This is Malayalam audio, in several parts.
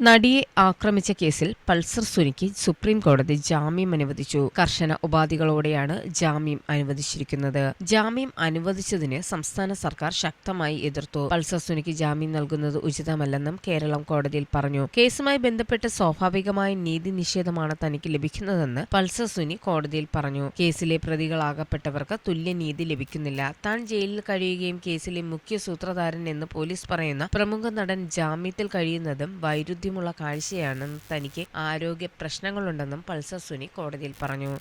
നടിയെ ആക്രമിച്ച കേസിൽ പൾസർ സുനിക്ക് സുപ്രീം കോടതി ജാമ്യം അനുവദിച്ചു. കർശന ഉപാധികളോടെയാണ് ജാമ്യം അനുവദിച്ചിരിക്കുന്നത്. ജാമ്യം അനുവദിച്ചതിന് സംസ്ഥാന സർക്കാർ ശക്തമായി എതിർത്തു. പൾസർ സുനിക്ക് ജാമ്യം നൽകുന്നത് ഉചിതമല്ലെന്നും കേരളം കോടതിയിൽ പറഞ്ഞു. കേസുമായി ബന്ധപ്പെട്ട് സ്വാഭാവികമായ നീതി നിഷേധമാണ് തനിക്ക് ലഭിക്കുന്നതെന്ന് പൾസർ സുനി കോടതിയിൽ പറഞ്ഞു. കേസിലെ പ്രതികളാകപ്പെട്ടവർക്ക് തുല്യ നീതി ലഭിക്കുന്നില്ല. താൻ ജയിലിൽ കഴിയുകയും കേസിലെ മുഖ്യ സൂത്രധാരൻ എന്ന് പോലീസ് പറയുന്ന പ്രമുഖ നടൻ ജാമ്യത്തിൽ കഴിയുന്നതും വൈരുദ്ധ്യമുള്ള കാഴ്ചയാണെന്നും തനിക്ക് ആരോഗ്യ പ്രശ്നങ്ങളുണ്ടെന്നും പൾസർ സുനി കോടതിയിൽ പറഞ്ഞു.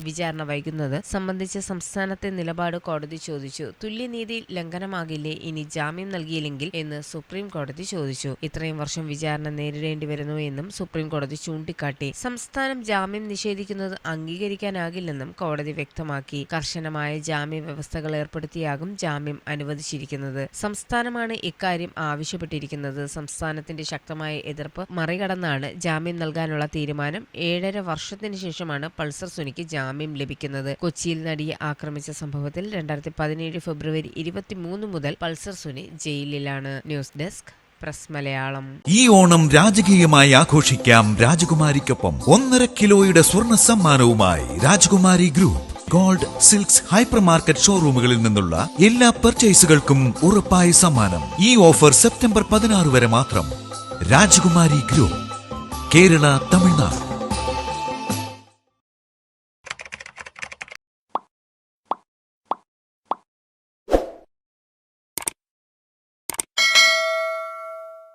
വിചാരണ വൈകുന്നത്. സംബന്ധിച്ച സംസ്ഥാനത്തെ നിലപാട് കോടതി ചോദിച്ചു. തുല്യനീതി ലംഘനമാകില്ലേ? ഇനി ജാമ്യം നൽകിയില്ലെങ്കിൽ എന്ന് സുപ്രീം കോടതി ചോദിച്ചു. ഇത്രയും വർഷം വിചാരണ നേരിടേണ്ടി വരുന്നു എന്നും സുപ്രീം കോടതി ചൂണ്ടിക്കാട്ടി. സംസ്ഥാനം ജാമ്യം നിഷേധിക്കുന്നത് അംഗീകരിക്കാനാകില്ലെന്നും കോടതി വ്യക്തമാക്കി. കർശനമായ ജാമ്യ വ്യവസ്ഥകൾ ഏർപ്പെടുത്തിയാകും ജാമ്യം അനുവദിച്ചിരിക്കുന്നത്. സംസ്ഥാനമാണ് ഇക്കാര്യം ആവശ്യപ്പെട്ടിരിക്കുന്നത്. സംസ്ഥാനത്തിന്റെ ശക്തമായ എതിർപ്പ് മറികടന്നാണ് ജാമ്യം നൽകാനുള്ള തീരുമാനം. ഏഴര വർഷത്തിന് ശേഷമാണ് പൾസർ സുനിക്ക് ജാമ്യം ലഭിക്കുന്നത്. കൊച്ചിയിൽ നടിയെ ആക്രമിച്ച സംഭവത്തിൽ രണ്ടായിരത്തി പതിനേഴ് ഫെബ്രുവരി ഇരുപത്തിമൂന്ന് മുതൽ പൾസർ സുനി ജയിലിലാണ്. News desk press Malayalam. ഈ ഓണം രാജകീയമായി ആഘോഷിക്കാം രാജകുമാരിക്കൊപ്പം. ഒന്നര കിലോയുടെ സ്വർണ സമ്മാനവുമായി Rajakumari group. Gold silks hypermarket ഷോറൂമുകളിൽ നിന്നുള്ള എല്ലാ പർച്ചേസുകൾക്കും ഉറപ്പായ സമ്മാനം. ഈ ഓഫർ സെപ്റ്റംബർ പതിനാറ് വരെ മാത്രം. രാജകുമാരി ഗ്രൂപ്പ്. കേരള തമിഴ്നാട്.